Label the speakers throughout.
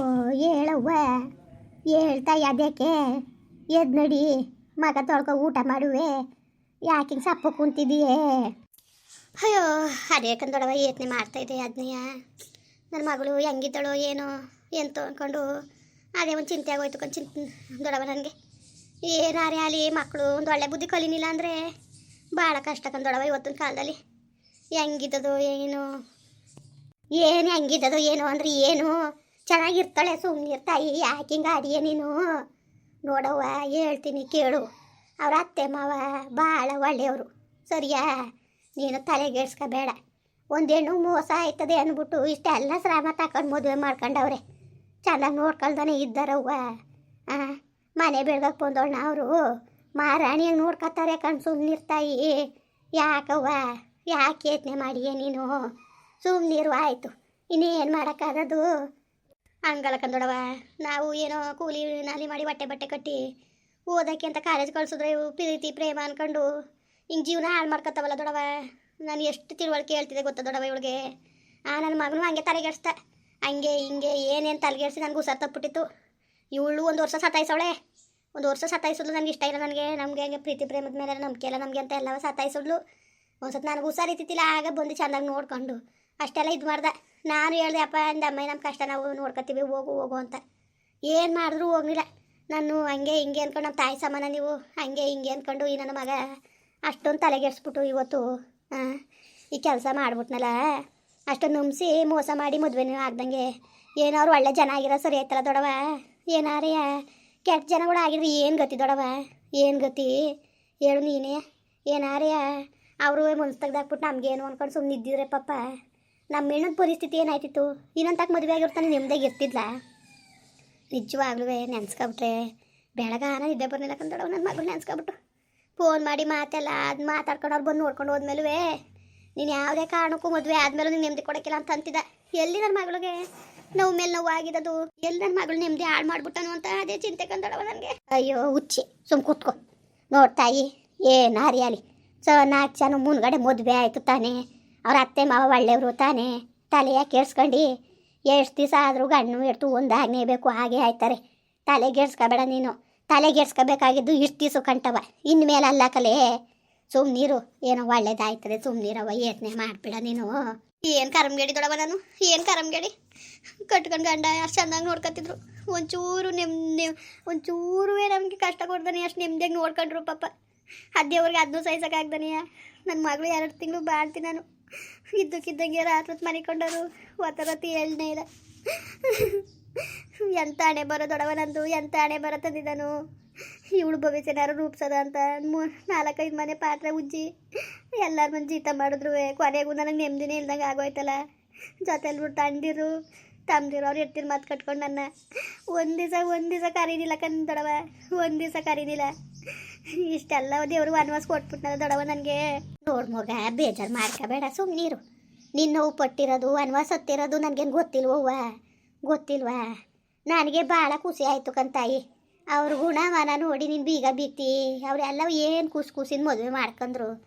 Speaker 1: ಓ ಹೇಳವ್ವ? ಹೇಳ್ತಾ ಅದಕ್ಕೆ ಎದ್ ನಡಿ, ಮಗ ತೊಳ್ಕೊ ಊಟ ಮಾಡುವೆ. ಯಾಕೆ ಸಪ್ಪು ಕುಂತಿದೀಯೇ? ಅಯ್ಯೋ ಅದೇ ಕಂದೊಡವ ಯತ್ನೆ ಮಾಡ್ತಾ ಇದೆ ಅದನ್ನೆಯ ನನ್ನ ಮಗಳು ಹೆಂಗಿದ್ದಳೋ ಏನೋ ಏನು ತೊಗೊಂಡು ಅದೇ ಒಂದು ಚಿಂತೆ ಆಗೋಯ್ತು ಕೊಂದು ಚಿಂತೆ ದೊಡವ ನನಗೆ. ಏನಾರೇ ಆಗಲಿ ಮಕ್ಕಳು ಒಂದು ಒಳ್ಳೆ ಬುದ್ಧಿ ಕಲಿನಿಲ್ಲ ಅಂದರೆ ಭಾಳ ಕಷ್ಟ ಕಂದೊಡವ ಇವತ್ತಿನ ಕಾಲದಲ್ಲಿ. ಹೆಂಗಿದ್ದದೋ ಏನು. ಏನು ಹೆಂಗಿದ್ದದೋ ಏನು ಅಂದ್ರೆ ಏನು? ಚೆನ್ನಾಗಿರ್ತಾಳೆ ಸುಮ್ಮನಿರ್ತಾಯಿ ತಾಯಿ, ಯಾಕೆ ಹಿಂಗೆ ಆಡಿಯ ನೀನು? ನೋಡವ್ವ, ಹೇಳ್ತೀನಿ ಕೇಳು. ಅವ್ರ ಅತ್ತೆ ಮಾವ ಭಾಳ ಒಳ್ಳೆಯವರು. ಸರಿಯಾ? ನೀನು ತಲೆಗೆಡ್ಸ್ಕೋಬೇಡ. ಒಂದೇನು ಮೋಸ ಆಯ್ತದೆ ಅಂದ್ಬಿಟ್ಟು ಇಷ್ಟೆಲ್ಲ ಶ್ರಮ ತಕೊಂಡು ಮದುವೆ ಮಾಡ್ಕೊಂಡವ್ರೆ. ಚೆನ್ನಾಗಿ ನೋಡ್ಕೊಳ್ದಾನೆ ಇದ್ದಾರವ್ವ. ಹಾಂ ಮನೆ ಬೆಳ್ಗಕ್ಕೆ ಬಂದೋಣ ಅವರು. ಮಹಾರಾಣಿಯಾಗಿ ನೋಡ್ಕೊತಾರೆ ಕಣ್ ಸುಮ್ಮನಿರ್ತಾಯಿ ಯಾಕವ್ವ? ಯಾಕೆ ಯತ್ನೆ ಮಾಡಿಯೇ ನೀನು? ಸುಮ್ಮನಿರುವ ಆಯಿತು. ಇನ್ನೇನು ಮಾಡೋಕ್ಕಾಗದು ಹಂಗಲ್ಲ ಕಂದೊಡವ. ನಾವು ಏನೋ ಕೂಲಿ ನಾಲಿ ಮಾಡಿ ಬಟ್ಟೆ ಬಟ್ಟೆ ಕಟ್ಟಿ ಓದಕ್ಕೆ ಅಂತ ಕಾಲೇಜ್ ಕಳ್ಸಿದ್ರೆ ಇವು ಪ್ರೀತಿ, ಪ್ರೇಮ ಅನ್ಕೊಂಡು ಹಿಂಗೆ ಜೀವನ ಹಾಳು ಮಾಡ್ಕೊತಾವಲ್ಲ ದೊಡವ. ನಾನು ಎಷ್ಟು ತಿಳುವಳಿಕೆ ಹೇಳ್ತಿದ್ದೆ ಗೊತ್ತಾ ದೊಡವ ಇವಳಿಗೆ? ಆ ನನ್ನ ಮಗನು ಹಂಗೆ ತಲೆಗೆಡ್ಸ್ತ ಹಂಗೆ, ಹಿಂಗೆ ಏನೇನು ತಲೆಗೆಡ್ಸಿ ನನಗೆ ಹುಷಾರು ತಪ್ಪಿಟ್ಟಿತ್ತು. ಇವಳು ಒಂದು ವರ್ಷ ಸತಾಯಿಸವಳೆ. ಒಂದು ವರ್ಷ ಸತಾಯಿಸಿದ್ಲು ನನಗೆ ಇಷ್ಟ ಇಲ್ಲ ನನಗೆ. ನಮಗೆ ಹಂಗೆ ಪ್ರೀತಿ, ಪ್ರೇಮದ ಮೇಲೆ ನಂಬಿಕೆ ಇಲ್ಲ ನಮಗೆ ಅಂತ ಎಲ್ಲ ಸತಾಯಿಸಿದ್ಲು. ಒಂದ್ಸತಿ ನನಗೆ ಹುಷಾರಿತ್ತಿಲ್ಲ ಆಗ ಬಂದು ಚೆನ್ನಾಗಿ ನೋಡ್ಕೊಂಡು ಅಷ್ಟೆಲ್ಲ ಇದು ಮಾಡ್ದೆ. ನಾನು ಹೇಳ್ದೆ, ಅಪ್ಪ, ಅಂದ ಅಮ್ಮ ನಮ್ಮ ಕಷ್ಟ ನಾವು ನೋಡ್ಕೊತೀವಿ, ಹೋಗು ಹೋಗು ಅಂತ. ಏನು ಮಾಡಿದ್ರು ಹೋಗಲಿಲ್ಲ. ನಾನು ಹಂಗೆ ಹಿಂಗೆ ಅಂದ್ಕೊಂಡು ನಮ್ಮ ತಾಯಿ ಸಮಾನ ನೀವು ಹಂಗೆ ಹಿಂಗೆ ಅಂದ್ಕೊಂಡು ಈ ನನ್ನ ಮಗ ಅಷ್ಟೊಂದು ತಲೆಗೆಡ್ಸ್ಬಿಟ್ಟು ಇವತ್ತು ಈ ಕೆಲಸ ಮಾಡ್ಬಿಟ್ನಲ್ಲ. ಅಷ್ಟೊಂದು ನಂಬಿಸಿ ಮೋಸ ಮಾಡಿ ಮದುವೆನೂ ಆಗ್ದಂಗೆ. ಏನಾದ್ರು ಒಳ್ಳೆ ಜನ ಆಗಿರೋ ಸರಿ ಆಯ್ತಲ್ಲ ದೊಡವ? ಏನಾರೇ, ಕೆಟ್ಟ ಜನಗಳು ಆಗಿದ್ರೆ ಏನು ಗತಿ ದೊಡವ? ಏನು ಗತಿ? ಹೇಳು ನೀನೇ. ಏನಾರೇ, ಅವರು ಮನ್ಸು ತೆಗ್ದಾಕ್ಬಿಟ್ಟು ನಮಗೇನು ಅಂದ್ಕೊಂಡು ಸುಮ್ಮನೆ ಇದ್ದಿದ್ರೆ ಪಾಪ ನಮ್ಮ ಹೆಣ್ಣದ ಪರಿಸ್ಥಿತಿ ಏನಾಯ್ತಿತ್ತು? ಇನ್ನೊಂದು ಮದುವೆ ಆಗಿರ್ತಾನೆ ನೆಮ್ಮದಿಯಾಗಿ ಇರ್ತಿದ್ಲ? ನಿಜವಾಗ್ಲೂ ನೆನ್ಸ್ಕೊಬಿಟ್ರೆ ಬೆಳಗಾನ ನಿದ್ದೆ ಬರ್ಲಿಲ್ಲ ಕಂದಡವ ನನ್ನ ಮಗಳು ನೆನ್ಸ್ಕೊಬಿಟ್ಟು. ಫೋನ್ ಮಾಡಿ ಮಾತೆಲ್ಲ ಅದು ಮಾತಾಡ್ಕೊಂಡು ಅವ್ರು ಬಂದು ನೋಡ್ಕೊಂಡು ಹೋದ್ಮೇಲೂ ನೀನು ಯಾವುದೇ ಕಾರಣಕ್ಕೂ ಮದುವೆ ಆದ್ಮೇಲೂ ನೀನು ನೆಮ್ಮದಿ ಕೊಡೋಕ್ಕಿಲ್ಲ ಅಂತ ಅಂತಿದ್ದ. ಎಲ್ಲಿ ನನ್ನ ಮಗಳಿಗೆ? ನೋವು ಮೇಲೆ ನೋವು ಎಲ್ಲಿ ನನ್ನ ಮಗಳು ನೆಮ್ಮದಿ ಹಾಳು ಮಾಡ್ಬಿಟ್ಟನು ಅಂತ ಅದೇ ಚಿಂತೆ ಕಂದಡವ ನನಗೆ. ಅಯ್ಯೋ, ಹುಚ್ಚಿ. ಸುಮ್ ಕೂತ್ಕೊ. ನೋಡ್ತಾಯಿ ಏನು ಹರಿಯಾಲಿ ಸೊ ನಾಲ್ಕು ಜನ ಮುನ್ಗಡೆ ಮದುವೆ ಆಯಿತು ತಾನೇ. ಅವ್ರ ಅತ್ತೆ ಮಾವ ಒಳ್ಳೆಯವರು ತಾನೇ? ತಲೆಯ ಕೇಳಿಸ್ಕೊಂಡು ಎಷ್ಟು ದಿವಸ ಆದರೂ ಗಣ್ಣು ಒಂದು ಒಂದಾಗನೇ ಬೇಕು, ಹಾಗೆ ಆಯ್ತಾರೆ. ತಲೆಗೆಡ್ಸ್ಕೊಬೇಡ ನೀನು. ತಲೆಗೆಡ್ಸ್ಕೋಬೇಕಾಗಿದ್ದು ಇಷ್ಟು ದಿವಸ ಕಂಟವ ಇನ್ಮೇಲೆ ಅಲ್ಲ ಕಲೆ. ಸುಮ್ಮನೀರು ಏನೋ ಒಳ್ಳೇದಾಯ್ತದೆ ಸುಮ್ಮನೀರವ ಯೋಚನೆ ಮಾಡ್ಬೇಡ ನೀನು. ಏನು ಕರಮ್ಗೇಡಿ ದೊಡವ ನಾನು? ಏನು ಕರಮ್ಗೇಡಿ? ಕಟ್ಕೊಂಡು ಗಂಡ ಅಷ್ಟು ಚೆಂದಾಗಿ ನೋಡ್ಕೊತಿದ್ರು ಒಂಚೂರು ನೆಮ್ಮದಿ ಒಂಚೂರು ನಮಗೆ ಕಷ್ಟ ಕೊಡ್ತಾನೆ ಅಷ್ಟು ನೆಮ್ಮದಿಯಾಗಿ ನೋಡ್ಕೊಂಡ್ರು ಪಾಪ. ಅದೇವ್ರಿಗೆ ಅದನ್ನೂ ಸಹಿಸೋಕ್ಕಾಗ್ದಾನೆಯ? ನನ್ನ ಮಗಳು ಎರಡು ತಿಂಗಳು ಬಾಳ್ತೀನಿ ನಾನು. ಇದ್ದಕ್ಕಿದ್ದಂಗೆ ರಾತ್ರಿ ಮನಿಕೊಂಡರು ಒತ್ತರತಿ ಎಳ್ನೇ ಇಲ್ಲ ಎಂತ ಹಣೆ ಬರೋ ದೊಡವ ನಂದು ಎಂತ ಹಣೆ ಬರೋ ತಂದಿದ್ದಾನು ಇವಳು ಭವಿಷ್ಯನಾರು ರೂಪಿಸೋದ ಅಂತ ಮೂ ನಾಲ್ಕೈದು ಮನೆ ಪಾತ್ರೆ ಉಜ್ಜಿ ಎಲ್ಲರ ಮಂದಿ ಜೀತ ಮಾಡಿದ್ರು ಕೊನೆಗೂ ನನಗೆ ನೆಮ್ಮದಿನೇ ಇಲ್ದಂಗೆ ಆಗೋಯ್ತಲ್ಲ. ಜೊತೆಲಿ ಬಿಟ್ಟು ತಂದಿರು. ತಂದಿರು ಅವ್ರು ಎತ್ತಿನ ಮಾತು ಕಟ್ಕೊಂಡು ನನ್ನ. ಒಂದು ದಿವಸ ಒಂದು ದಿವಸ ಕರೀನಿಲ್ಲ ಕಣ್ ದೊಡವ. ಒಂದು ದಿವಸ ಕರೀನಿಲ್ಲ. ಇಷ್ಟೆಲ್ಲ ದೇವರು ವನವಾಸ ಕೊಟ್ಬಿಟ್ನಲ್ಲ ದೊಡವ ನನಗೆ. ನೋಡ್ ಮಗ, ಬೇಜಾರು ಮಾಡ್ಕೋಬೇಡ ಸುಮ್ಮನಿರು ನಿನ್ನ ನೋವು ಪಟ್ಟಿರೋದು ಅನ್ವ ಸತ್ತಿರೋದು ನನಗೇನು ಗೊತ್ತಿಲ್ವವ್ವ? ಗೊತ್ತಿಲ್ವಾ? ನನಗೆ ಭಾಳ ಖುಷಿ ಆಯಿತು ಕಂತಾಯಿ. ಅವ್ರ ಗುಣವನ ನೋಡಿ ನೀನು ಬೀಗ ಬಿತ್ತಿ. ಅವರೆಲ್ಲ ಏನು ಕೂಸು ಕೂಸಿನ ಮದುವೆ ಮಾಡ್ಕೊಂಡ್ರು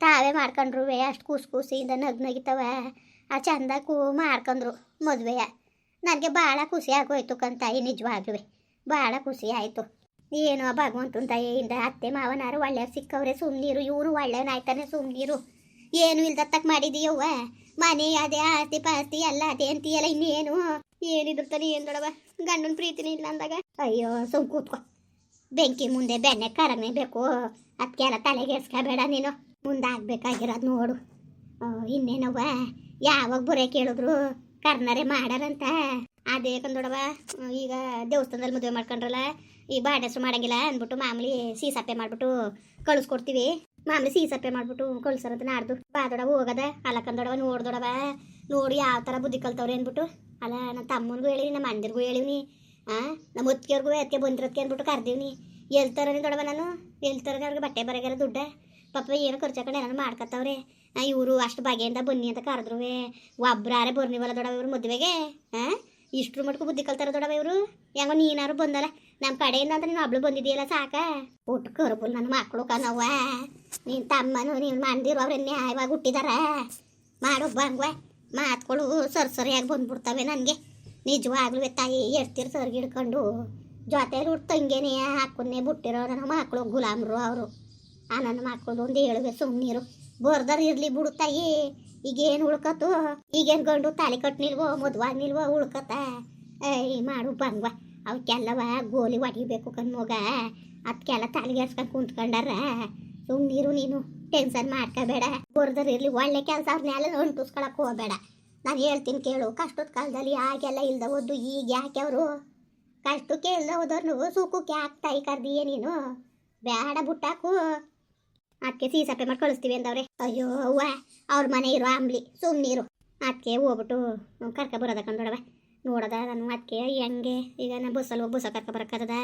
Speaker 1: ತಾವೇ ಮಾಡ್ಕೊಂಡ್ರು ಅಷ್ಟು ಕೂಸು ಕೂಸಿಂದ ನಗ್ ನಗಿತವ. ಆ ಕೂ ಮಾಡ್ಕೊಂಡ್ರು ಮದುವೆಯ. ನನಗೆ ಭಾಳ ಖುಷಿ ಆಗೋಯ್ತು ಕಂತಾಯಿ ನಿಜವಾಗ್ಲೂ ಭಾಳ ಖುಷಿ ಆಯಿತು. ಏನೋ ಭಗವಂತನ ದಯೆಯಿಂದ ಅತ್ತೆ ಮಾವನಾರು ಒಳ್ಳೆ ಸಿಕ್ಕವ್ರೆ ಸುಮ್ಮನೀರು ಇವರು ಒಳ್ಳೆಯನಾಯ್ತಾನೆ ಸುಮ್ಮನೀರು ಏನು ಇಲ್ದತ್ತಕ್ ಮಾಡಿದೀಯವ್ವ? ಮನೆ ಅದೇ ಆಸ್ತಿ ಪಾಸ್ತಿ ಎಲ್ಲ ಅದೇ ಅಂತೀಯಲ್ಲ ಇನ್ನೇನು? ಏನಿದ್ರು ತಾನೆ ಏನು ದೊಡವ ಗಂಡನ ಪ್ರೀತಿನೇ ಇಲ್ಲ ಅಂದಾಗ. ಅಯ್ಯೋ, ಸುಮ್ ಕೂತ್ಕೊ. ಬೆಂಕಿ ಮುಂದೆ ಬೆಣ್ಣೆ ಕರಗನೇ ಬೇಕು. ಅದಕ್ಕೆಲ್ಲ ತಲೆಗೆಡ್ಸ್ಕೋಬೇಡ ನೀನು. ಮುಂದೆ ಆಗ್ಬೇಕಾಗಿರೋದು ನೋಡು ಇನ್ನೇನವ್ವ? ಯಾವಾಗ ಬುರೆ ಕೇಳಿದ್ರು? ಕರ್ನರೆ ಮಾಡಾರಂತ. ಅದೇ ಕಂದೊಡವ ಈಗ ದೇವಸ್ಥಾನದಲ್ಲಿ ಮದುವೆ ಮಾಡ್ಕೊಂಡ್ರಲ್ಲ ಈ ಸು ಮಾಡಂಗಿಲ್ಲ ಅಂದ್ಬಿಟ್ಟು ಮಾಮೂಲಿ ಸೀಸಪ್ಪೆ ಮಾಡ್ಬಿಟ್ಟು ಕಳಿಸ್ಕೊಡ್ತೀವಿ. ಮಾಮೂಲಿ ಸೀಸಪ್ಪೆ ಮಾಡ್ಬಿಟ್ಟು ಕಳ್ಸರಂತ ನಾಡ್ದು. ಬಾದೊಡವ ಹೋಗದ. ಅಲ್ಲ ಕಂದೊಡವ ನೋಡ್ದೊಡವ ನೋಡಿ ಯಾವ ಥರ ಬುದ್ಧಿ ಕಲ್ತವ್ರೆ ಅಂದ್ಬಿಟ್ಟು. ಅಲ್ಲ ನಮ್ಮ ತಮ್ಮನಿಗೂ ಹೇಳಿನಿ ನಮ್ಮ ಅಂದಿರ್ಗೂ ಹೇಳಿವ್ನಿ ಆ, ನಮ್ಮ ಒತ್ತಿಗೆವ್ರಿಗೂ ಅದಕ್ಕೆ ಬಂದಿರೋದಕ್ಕೆ ಅಂದ್ಬಿಟ್ಟು ಕರ್ದೀವ್ನಿ. ಎಲ್ತಾರನೇ ದೊಡವ ನಾನು. ಎಲ್ತಾರನೇ ಅವ್ರಿಗೆ ಬಟ್ಟೆ ಬರಗಾರ ದುಡ್ಡ. ಪಾಪ, ಏನು ಖರ್ಚು ಹಾಕೊಂಡು ಏನಾರು ಮಾಡ್ಕೊತಾವ್ರೆ ಇವರು ಅಷ್ಟು ಬಗೆಯಿಂದ ಬನ್ನಿ ಅಂತ ಕರೆದ್ರು ಒಬ್ರಾರೆ ಬರ್ನಿವಲ್ಲ ದೊಡವ ಇವ್ರು ಮದುವೆಗೆ. ಹಾಂ ಇಷ್ಟ್ರ ಮಟ್ಕು ಬುದ್ಧಿ ಕಲ್ತಾರ ದೊಡವ ಇವರು. ಹೆಂಗೋ ನೀನಾರು ಬಂದಲ್ಲ. ನಮ್ಮ ಕಡೆಯಿಂದ ಅಂದ್ರೆ ನೀನು ಒಬ್ಳು ಬಂದಿದೆಯಲ್ಲ ಸಾಕ. ಊಟ ಕರ್ಬುಲ್ ನನ್ನ ಮಕ್ಕಳು ಕನವ್ವ ನಿನ್ನ ತಮ್ಮನು ನೀನು ಮಂದಿರು ಅವ್ರ ನ್ಯಾಯವಾಗಿ ಹುಟ್ಟಿದಾರ. ಮಾಡು ಬಂಗ್ವ. ಮಾತ್ಕೊಳು ಸರ್ ಸರಿಯಾಗಿ ಬಂದ್ಬಿಡ್ತವೆ ನನಗೆ. ನಿಜವಾಗ್ಲೂ ತಾಯಿ ಎಡ್ತಿರ್ ಸರ್ ಹಿಡ್ಕೊಂಡು. ಜೊತೆಲಿ ಹುಟ್ಟು ತಂಗೇನೆ ಹಾಕೊಂಡೆ ಬಿಟ್ಟಿರೋ ನನ್ನ ಮಕ್ಕಳು ಗುಲಾಮ್ರು ಅವರು. ಆ ನನ್ನ ಮಕ್ಕಳು ಒಂದು ಹೇಳುವೆ ಸುಮ್ಮನೀರು ಬೋರ್ದರ್ ಇರ್ಲಿ ಬಿಡು ತಾಯಿ. ಈಗೇನು ಉಳ್ಕತ್ತು? ಈಗೇನು ಗಂಡು ತಾಲಿ ಕಟ್ ನಿಲ್ವೋ, ಮದುವಾಗಿ ನಿಲ್ವೋ, ಉಳ್ಕತ್ತ? ಏಯ್, ಮಾಡು ಬಂಗ್ವ. ಅವಕ್ಕೆಲ್ಲವ ಗೋಲಿ ಒಡಿಬೇಕು ಕಣ್ಮೋಗ ಅದಕ್ಕೆಲ್ಲ ತಾಲಿಗೆರ್ಸ್ಕೊಂಡು ಕುಂತ್ಕೊಂಡಾರ. ಸುಮ್ಮನೀರು ನೀನು, ಟೆನ್ಷನ್ ಮಾಡ್ಕೋಬೇಡ. ಬೋರ್ದರ್ ಇರ್ಲಿ, ಒಳ್ಳೆ ಕೆಲಸ ಅವ್ರನ್ನೆಲ್ಲ ಅಂಟಿಸ್ಕೊಳಕ್ ಹೋಗ್ಬೇಡ. ನಾನು ಹೇಳ್ತೀನಿ ಕೇಳು, ಕಷ್ಟದ ಕಾಲದಲ್ಲಿ ಯಾಕೆಲ್ಲ ಇಲ್ದ ಓದ್ದು ಈಗ ಯಾಕೆ ಅವರು? ಕಷ್ಟಕ್ಕೆ ಇಲ್ದ ಹೋದವ್ರು ಸುಖಕ್ಕೆ ಯಾಕೆ ತಾಯಿ ಕರ್ದಿಯೇ ನೀನು. ಬೇಡ ಬುಟ್ಟಾಕು. ಅದಕ್ಕೆ ಸೀಸಪ್ಪೆ ಮಾಡಿ ಕಳಿಸ್ತೀವಿ ಅಂದವ್ರೆ. ಅಯ್ಯೋ, ಅವ್ವ, ಅವ್ರ ಮನೆ ಇರೋ ಅಂಬ್ಲಿ ಸುಮ್ಮನೀರು ಅದಕ್ಕೆ ಹೋಗ್ಬಿಟ್ಟು ಕರ್ಕ ಬರೋದ ಕಂಡೊಡವ ನೋಡದ ನಾನು ಅದಕ್ಕೆ ಹೆಂಗೆ? ಈಗ ನಾನು ಬಸ್ಸಲ್ಲಿ ಹೋಗಿ ಬಸ್ಸಲ್ಲಿ ಕರ್ಕ ಬರೋಕ್ಕದ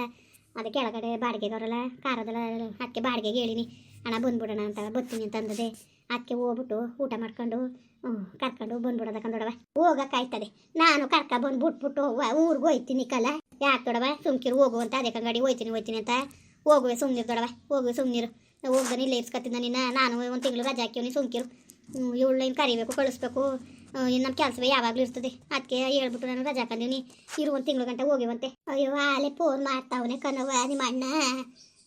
Speaker 1: ಅದಕ್ಕೆ ಕೆಳಗಡೆ ಬಾಡಿಗೆಗವರಲ್ಲ ಕಾರದಲ್ಲ ಅದಕ್ಕೆ ಬಾಡಿಗೆಗೆ ಹೇಳಿನಿ. ಅಣ್ಣ ಬಂದ್ಬಿಡೋಣ ಅಂತ ಬರ್ತೀನಿ ಅಂತಂದದೆ ಅದಕ್ಕೆ ಹೋಗ್ಬಿಟ್ಟು ಊಟ ಮಾಡ್ಕೊಂಡು ಕರ್ಕೊಂಡು ಬಂದ್ಬಿಡೋದ ಕಂದೊಡವ ಹೋಗಕ್ಕಾಯ್ತದೆ ನಾನು ಕರ್ಕ ಬಂದು ಬಿಟ್ಬಿಟ್ಟು ಊರಿಗೆ ಹೋಯ್ತೀನಿ ಕಲ. ಯಾಕೆ ದೊಡವ ಸುಮ್ಕಿರು ಹೋಗುವಂತ ಅದೇ ಕಂಗಡಿ ಹೋಯ್ತೀನಿ ಹೋಯ್ತೀನಿ ಅಂತ. ಹೋಗುವೆ ಸುಮ್ನಿರು ದೊಡವ ಹೋಗುವೆ ಸುಮ್ನಿರು. ಹೋಗ್ದಾನೆ ಇಲ್ಲೇ ಇಸ್ಕತ್ತಿದ್ದ ನಿನ್ನ. ನಾನು ಒಂದು ತಿಂಗಳು ರಜೆ ಹಾಕಿವ್ನಿ ಸುಮ್ಕಿರು. ಇವಳು ಏನು ಕರಿಬೇಕು, ಕಳಿಸ್ಬೇಕು. ಇನ್ನು ನಮ್ಮ ಕೆಲಸವೇ ಯಾವಾಗಲೂ ಇರ್ತದೆ. ಅದಕ್ಕೆ ಹೇಳ್ಬಿಟ್ಟು ನಾನು ರಜೆ ಹಾಕೊಂಡಿವ್ನಿ ಇರು ಒಂದು ತಿಂಗಳು ಗಂಟೆ ಹೋಗಿವಂತೆ ಅಯ್ಯೋ, ಆಲೆ ಫೋನ್ ಮಾಡ್ತಾವನೆ ಕನವ ನಿಮ್ಮ ಅಣ್ಣ.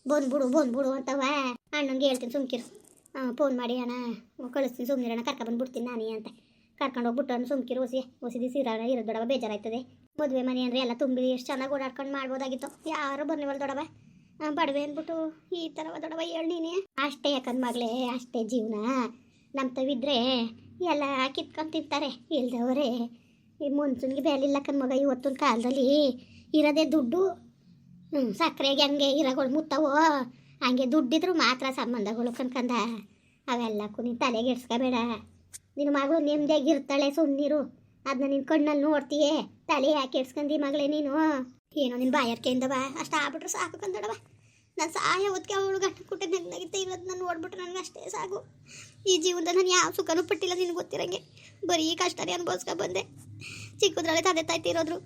Speaker 1: ಬಂದ್ಬಿಡು ಬಂದ್ಬಿಡು ಅಂತವ ಅಣ್ಣಂಗೆ ಹೇಳ್ತೀನಿ, ಸುಮ್ಕಿರು. ಫೋನ್ ಮಾಡಿ ಅಣ್ಣ, ಕಳಿಸ್ತೀನಿ ಸುಮ್ಮನಿರಣ್ಣ ಕರ್ಕೊಂಡು ಬಂದ್ಬಿಡ್ತೀನಿ ನಾನೇ ಅಂತ. ಕರ್ಕೊಂಡು ಹೋಗ್ಬಿಟ್ಟು ಸುಮ್ಕಿರು ಹೊಸಿ ಹೊಸಿ ದಿವಸ ಇರೋಣ ಇರೋದು ದೊಡವ ಬೇಜಾರಾಯ್ತದೆ. ಮದುವೆ ಮನೆ ಅಂದರೆ ಎಲ್ಲ ತುಂಬಿ ಎಷ್ಟು ಚೆನ್ನಾಗಿ ಓಡಾಡ್ಕೊಂಡು ಮಾಡ್ಬೋದಾಗಿತ್ತು. ಯಾರು ಬರ್ನಿವಲ್ ದೊಡವ. ಬಡವೆ ಅಂದ್ಬಿಟ್ಟು ಈ ಥರ ದೊಡವ ಹೇಳಿ ನೀನೆ. ಅಷ್ಟೇ ಯಾಕಂದ್ ಮಗಳೇ, ಅಷ್ಟೇ ಜೀವನ. ನಮ್ಮ ತವಿದ್ರೆ ಎಲ್ಲ ಕಿತ್ಕೊಂಡು ತಿಂತಾರೆ ಇಲ್ದವರೇ. ಈ ಮುನ್ಸೂನ್ಗೆ ಬೇಲಿಲ್ಲ ಮಗ ಇವತ್ತಿನ ಕಾಲದಲ್ಲಿ ಇರೋದೇ ದುಡ್ಡು. ಹ್ಞೂ ಸಕ್ಕರೆಗೆ ಹಂಗೆ ಇರೋಗಳು ಮುತ್ತವೋ, ಹಂಗೆ ದುಡ್ಡಿದ್ರು ಮಾತ್ರ ಸಂಬಂಧಗಳು ಕನ್ಕಂದ ಅವೆಲ್ಲಕ್ಕೂ ನೀನು ತಲೆಗೆ ಇಡ್ಸ್ಕೋಬೇಡ. ನಿನ್ನ ಮಗಳು ನೆಮ್ಮದಿಯಾಗಿರ್ತಾಳೆ ಸುಮ್ಮನಿರು ಅದನ್ನ ನಿನ್ನ ಕಣ್ಣಲ್ಲಿ ನೋಡ್ತೀಯೇ, ತಲೆ ಯಾಕೆ ಇಡ್ಸ್ಕಂದಿ ಮಗಳೇ ನೀನು? ಏನೋ ನಿನ್ನ ಬಾಯರ್ಕೆಯಿಂದ ಬಾ. ಅಷ್ಟು ಆಗ್ಬಿಟ್ರೆ ಸಾಕು ಕಂದಡವ. ನಾನು ಸಹಾಯ ಹೊತ್ತಿಗೆ ಅವಳು ಗಂಟ ಕುಟ್ಟ ನೆಗ್ನಗಿತ್ತೆ ಇವತ್ತು ನಾನು ನೋಡ್ಬಿಟ್ರೆ ನನಗೆ ಅಷ್ಟೇ ಸಾಕು. ಈ ಜೀವನದಲ್ಲಿ ನಾನು ಯಾವ ಸುಖನೂ ಪಟ್ಟಿಲ್ಲ ನಿನಗೆ ಗೊತ್ತಿರಂಗೆ. ಬರೀ ಕಷ್ಟನೇ ಅನುಭವಿಸ್ಕೊ ಬಂದೆ. ಚಿಕ್ಕದ್ರಲ್ಲೇ ತಂದೆ ತಾಯ್ತಿರೋದ್ರು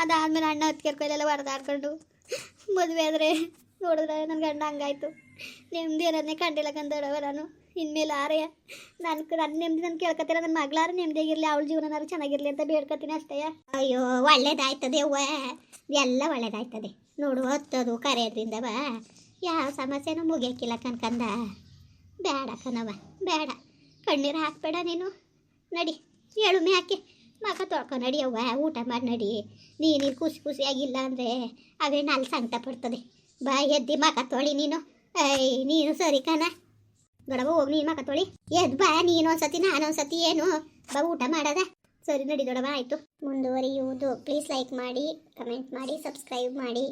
Speaker 1: ಅದಾದ್ಮೇಲೆ ಅಣ್ಣ ಹತ್ಕೇರ್ಕೊಯ್ಲೆಲ್ಲ ಹೊಡೆದಾಡ್ಕೊಂಡು ಮದುವೆ ಆದರೆ ನೋಡಿದ್ರೆ ನನ್ನ ಗಂಡ ಹಂಗಾಯ್ತು. ನೆಮ್ಮದಿ ಅನ್ನೋದನ್ನೇ ಕಂಡಿಲ್ಲ ಕಂದಡವ ನಾನು. ಇನ್ಮೇಲೆ ಆರೆಯ ನನ್ ನನ್ನ ನೆಮ್ಮದಿ ನಾನು ಕೇಳ್ಕೊತೀರ ನನ್ನ ಮಗಳಾರು ನೆಮ್ಮದಿಯಾಗಿರ್ಲಿ ಅವಳ ಜೀವನನಾರು ಚೆನ್ನಾಗಿರ್ಲಿ ಅಂತ ಬೇಡ್ಕೊತೀನಿ ಅಷ್ಟೇ. ಅಯ್ಯೋ, ಒಳ್ಳೇದಾಯ್ತದೆ ಅವ್ವ. ಎಲ್ಲ ಒಳ್ಳೇದಾಯ್ತದೆ. ನೋಡು, ಹತ್ತದು ಕರೆಯೋದ್ರಿಂದ ಬಾ ಯಾವ ಸಮಸ್ಯೆನೂ ಮುಗಿಯಕ್ಕಿಲ್ಲ ಕನ್ಕಂದ ಬೇಡ ಕಣವ ಬೇಡ. ಕಣ್ಣೀರು ಹಾಕ್ಬೇಡ ನೀನು. ನಡಿ ಹೇಳು ಹಾಕಿ ಮಗ ತೊಳ್ಕೊ ನಡಿ ಅವ್ವ. ಊಟ ಮಾಡಿ ನಡಿ. ನೀನು ಖುಷಿ ಖುಷಿಯಾಗಿಲ್ಲ ಅಂದರೆ ಅವೇ ನಾಲ್ಕು ಸಂಕಟ ಪಡ್ತದೆ. ಬಾ, ಎದ್ದಿ ಮಗ ತೊಳಿ ನೀನು. ಐ ನೀನು ಸರಿ ಕಣ. ದೊಡವ ಹೋಗ್ಲಿ ಮಗ ತೊಳಿ. ಎದ್ ಬಾ ನೀನು ಒಂದ್ಸತಿ ನಾನು ಒಂದ್ಸತಿ ಏನು ಬಾ, ಊಟ ಮಾಡದ. ಸರಿ ನಡಿ ದೊಡವ ಆಯಿತು. ಮುಂದುವರಿಯುವುದು. ಪ್ಲೀಸ್ ಲೈಕ್ ಮಾಡಿ ಕಮೆಂಟ್ ಮಾಡಿ ಸಬ್ಸ್ಕ್ರೈಬ್ ಮಾಡಿ.